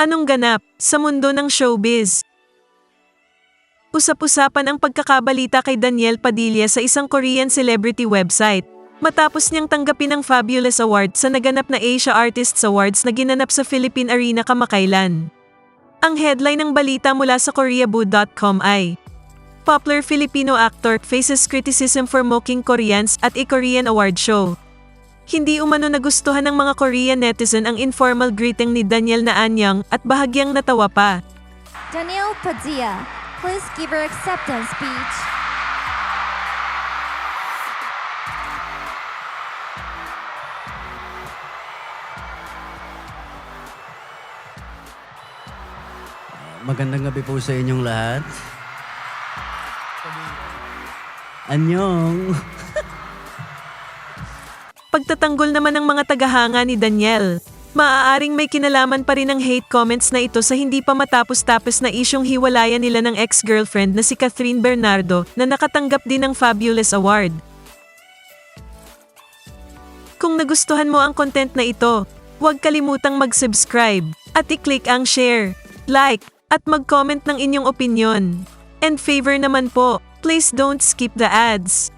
Anong ganap sa mundo ng showbiz? Usap-usapan ang pagkakabalita kay Daniel Padilla sa isang Korean celebrity website. Matapos niyang tanggapin ang Fabulous Award sa naganap na Asia Artists Awards na ginanap sa Philippine Arena kamakailan. Ang headline ng balita mula sa koreaboo.com ay Popular Filipino actor faces criticism for mocking Koreans at a Korean award show. Hindi umano nagustuhan ng mga Korean netizen ang informal greeting ni Daniel na anyang at bahagyang natawa pa. Danielle Padilla, please give her acceptance speech. Magandang gabi po sa inyong lahat. Anyong. Pagtatanggol naman ng mga tagahanga ni Daniel, maaaring may kinalaman pa rin ang hate comments na ito sa hindi pa matapos-tapos na isyong hiwalayan nila ng ex-girlfriend na si Catherine Bernardo na nakatanggap din ng Fabulous Award. Kung nagustuhan mo ang content na ito, huwag kalimutang mag-subscribe at i-click ang share, like, at mag-comment ng inyong opinion. And favor naman po, please don't skip the ads.